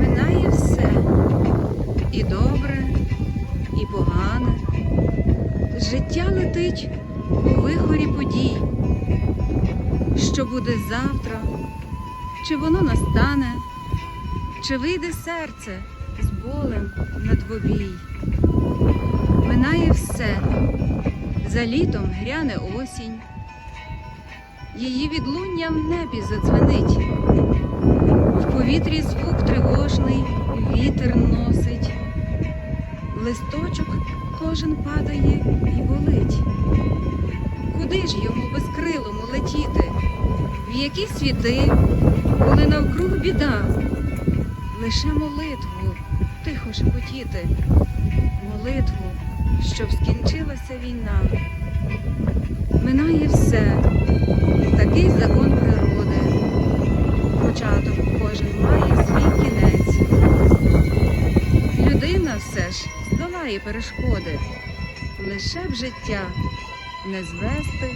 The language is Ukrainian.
Минає все і добре, і погане. Життя летить у вихорі подій. Що буде завтра? Чи воно настане? Чи вийде серце з болем на двобій? Минає все, за літом гряне осінь, її відлуння в небі задзвенить. В повітрі звук тривожний, вітер носить. Листочок кожен падає і болить. Куди ж йому безкрилому летіти? В які світи, коли навкруг біда? Лише молитву тихо шепотіти, молитву, щоб скінчилася війна. Минає все, такий закон природи початок кожен має свій кінець. Людина все ж здолає перешкоди, лише б життя не звести.